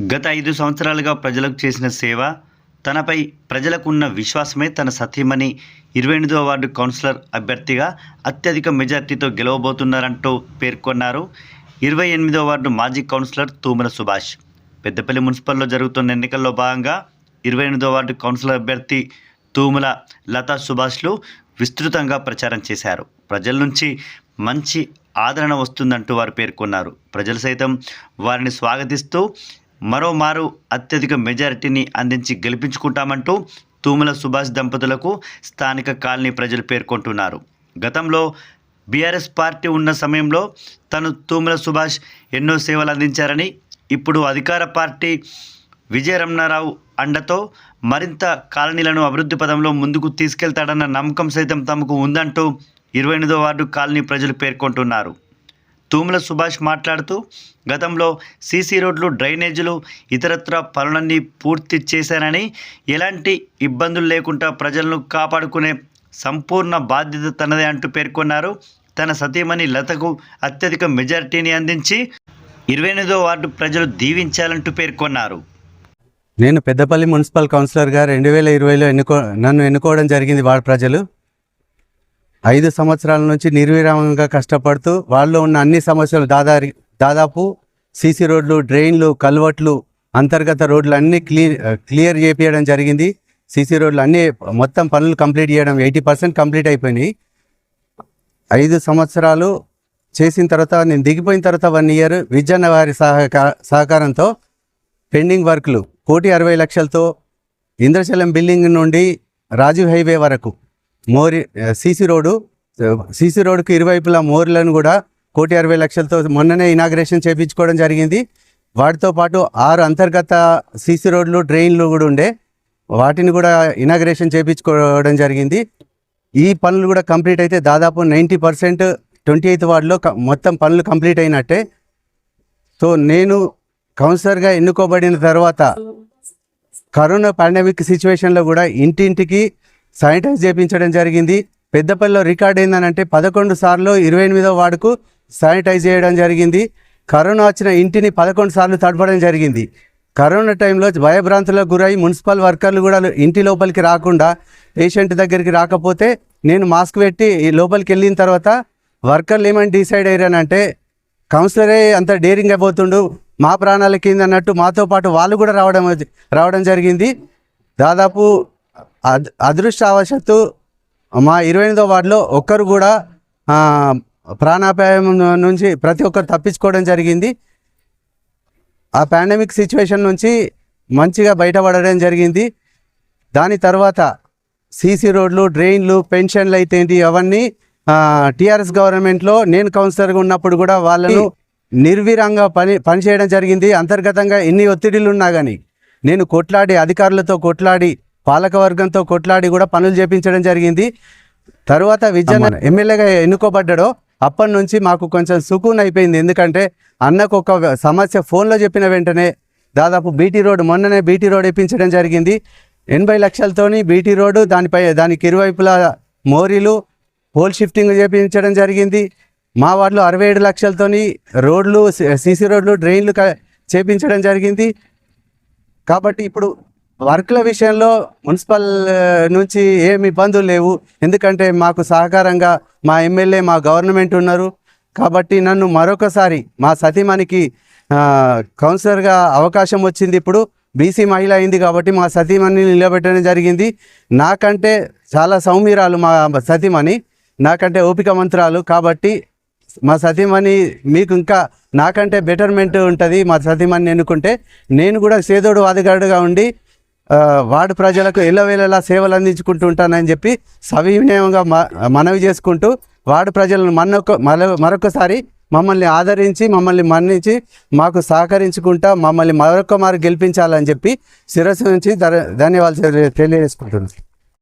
గత ఐదు సంవత్సరాలుగా ప్రజలకు చేసిన సేవ తనపై ప్రజలకున్న విశ్వాసమే తన సతీమణి. ఇరవై ఎనిమిదో వార్డు కౌన్సిలర్ అభ్యర్థిగా అత్యధిక మెజార్టీతో గెలవబోతున్నారంటూ పేర్కొన్నారు ఇరవై ఎనిమిదో వార్డు మాజీ కౌన్సిలర్ తూమల సుభాష్. పెద్దపల్లి మున్సిపల్లో జరుగుతున్న ఎన్నికల్లో భాగంగా ఇరవై ఎనిమిదో వార్డు కౌన్సిలర్ అభ్యర్థి తూముల లతా సుభాష్లు విస్తృతంగా ప్రచారం చేశారు. ప్రజల నుంచి మంచి ఆదరణ వస్తుందంటూ వారు పేర్కొన్నారు. ప్రజలు సైతం వారిని స్వాగతిస్తూ మరోమారు అత్యధిక మెజారిటీని అందించి గెలిపించుకుంటామంటూ తూముల సుభాష్ దంపతులకు స్థానిక కాలనీ ప్రజలు పేర్కొంటున్నారు. గతంలో బీఆర్ఎస్ పార్టీ ఉన్న సమయంలో తను తూముల సుభాష్ ఎన్నో సేవలు అందించారని ఇప్పుడు అధికార పార్టీ విజయరమణారావు అండతో మరింత కాలనీలను అభివృద్ధి పదంలో ముందుకు తీసుకెళ్తాడన్న నమ్మకం సైతం తమకు ఉందంటూ ఇరవై ఎనిమిదో వార్డు కాలనీ ప్రజలు పేర్కొంటున్నారు. తూముల సుభాష్ మాట్లాడుతూ గతంలో సీసీ రోడ్లు డ్రైనేజీలు ఇతరత్ర పనులన్నీ పూర్తి చేశానని ఎలాంటి ఇబ్బందులు లేకుండా ప్రజలను కాపాడుకునే సంపూర్ణ బాధ్యత తనదే అంటూ పేర్కొన్నారు. తన సతీమణి లతకు అత్యధిక మెజారిటీని అందించి ఇరవై ఎనిమిదో వార్డు ప్రజలు దీవించాలంటూ పేర్కొన్నారు. నేను పెద్దపల్లి మున్సిపల్ కౌన్సిలర్గా రెండు వేల ఇరవైలో ఎన్నుకో నన్ను ఎన్నుకోవడం జరిగింది వార్డు ప్రజలు. ఐదు సంవత్సరాల నుంచి నిర్విరామంగా కష్టపడుతూ వాళ్ళు ఉన్న అన్ని సమస్యలు దాదా దాదాపు సీసీ రోడ్లు డ్రైన్లు కల్వర్ట్లు అంతర్గత రోడ్లు అన్నీ క్లియర్ క్లియర్ చేపించడం జరిగింది. సీసీ రోడ్లు అన్నీ మొత్తం పనులు కంప్లీట్ చేయడం ఎయిటీ పర్సెంట్ కంప్లీట్ అయిపోయినాయి. ఐదు సంవత్సరాలు చేసిన తర్వాత నేను దిగిపోయిన తర్వాత వన్ ఇయర్ విజయన్న వారి సహకారంతో పెండింగ్ వర్క్లు కోటి అరవై లక్షలతో ఇంద్రచలం బిల్డింగ్ నుండి రాజీవ్ హైవే వరకు మోరి సీసీ రోడ్డు సీసీ రోడ్డుకి ఇరువైపులా మోర్లను కూడా కోటి అరవై లక్షలతో మొన్ననే ఇనాగ్రేషన్ చేయించుకోవడం జరిగింది. వాటితో పాటు ఆరు అంతర్గత సీసీ రోడ్లు డ్రైన్లు కూడా ఉండే. వాటిని కూడా ఇనాగ్రేషన్ చేయించుకోవడం జరిగింది. ఈ పనులు కూడా కంప్లీట్ అయితే దాదాపు నైంటీ పర్సెంట్ ట్వంటీ ఎయిత్ వార్డులో క- మొత్తం పనులు కంప్లీట్ అయినట్టే. సో నేను కౌన్సిలర్గా ఎన్నుకోబడిన తర్వాత కరోనా పాండమిక్ సిచ్యువేషన్లో కూడా ఇంటింటికి శానిటైజ్ చేయించడం జరిగింది. పెద్దపల్లిలో రికార్డ్ ఏందనంటే పదకొండు సార్లు ఇరవై ఎనిమిదో వార్డుకు శానిటైజ్ చేయడం జరిగింది. కరోనా వచ్చిన ఇంటిని పదకొండు సార్లు తడపడం జరిగింది. కరోనా టైంలో భయభ్రాంతులకు గురై మున్సిపల్ వర్కర్లు కూడా ఇంటి లోపలికి రాకుండా పేషెంట్ దగ్గరికి రాకపోతే నేను మాస్క్ పెట్టి లోపలికి వెళ్ళిన తర్వాత వర్కర్లు ఏమని డిసైడ్ అయ్యారంటే కౌన్సిలరే అంత డేరింగ్ అయిపోతుండు మా ప్రాణాల కింద అన్నట్టు మాతో పాటు వాళ్ళు కూడా రావడం రావడం జరిగింది. దాదాపు అదృష్టవశాత్తు మా ఇరవై ఎనిమిదో వార్డులో ఒక్కరు కూడా ప్రాణాపాయం నుంచి ప్రతి ఒక్కరు తప్పించుకోవడం జరిగింది. ఆ పాండమిక్ సిచ్యువేషన్ నుంచి మంచిగా బయటపడడం జరిగింది. దాని తర్వాత సీసీ రోడ్లు డ్రైన్లు పెన్షన్లు అయితే అవన్నీ టీఆర్ఎస్ గవర్నమెంట్లో నేను కౌన్సిలర్గా ఉన్నప్పుడు కూడా వాళ్ళను నిర్వీరంగా పని పనిచేయడం జరిగింది. అంతర్గతంగా ఎన్ని ఒత్తిడిలు ఉన్నా కానీ నేను కొట్లాడి అధికారులతో కొట్లాడి పాలకవర్గంతో కొట్లాడి కూడా పనులు చేపించడం జరిగింది. తర్వాత విజయన ఎమ్మెల్యేగా ఎన్నుకోబడ్డాడో అప్పటి నుంచి మాకు కొంచెం సుకూన్ అయిపోయింది. ఎందుకంటే అన్నకు ఒక సమస్య ఫోన్లో చెప్పిన వెంటనే దాదాపు బీటీ రోడ్ మొన్ననే బీటీ రోడ్ వేయించడం జరిగింది. ఎనభై లక్షలతోని బీటీ రోడ్డు దానిపై దానికి ఇరువైపులా మోరీలు పోల్ షిఫ్టింగ్ చేయించడం జరిగింది. మా వార్డులో అరవై ఏడు లక్షలతోని రోడ్లు సీసీ రోడ్లు డ్రైన్లు చేపించడం జరిగింది. కాబట్టి ఇప్పుడు వర్క్ల విషయంలో మున్సిపల్ నుంచి ఏమి ఇబ్బందులు లేవు. ఎందుకంటే మాకు సహకారంగా మా ఎమ్మెల్యే మా గవర్నమెంట్ ఉన్నారు. కాబట్టి నన్ను మరొకసారి మా సతీమణికి కౌన్సిలర్గా అవకాశం వచ్చింది ఇప్పుడు. బీసీ మహిళ అయింది కాబట్టి మా సతీమణిని నిలబెట్టడం జరిగింది. నాకంటే చాలా సౌమ్యరాలు మా సతీమణి. నాకంటే ఓపిక మంత్రాలు. కాబట్టి మా సతీమణి మీకు ఇంకా నాకంటే బెటర్మెంట్ ఉంటుంది మా సతీమణిని ఎన్నుకుంటే. నేను కూడా సేదోడు వాదిగాడుగా ఉండి వార్డు ప్రజలకు ఎల్లవేళలా సేవలు అందించుకుంటూ ఉంటానని చెప్పి సవినయంగా మ- మనవి చేసుకుంటూ వార్డు ప్రజలను మరొక మరొకసారి మమ్మల్ని ఆదరించి మమ్మల్ని మన్నించి మాకు సహకరించుకుంటా మమ్మల్ని మరొక మారు గెలిపించాలని చెప్పి శిరస్సు నుంచి ధన్యవాదాలు తెలియజేసుకుంటున్నాను.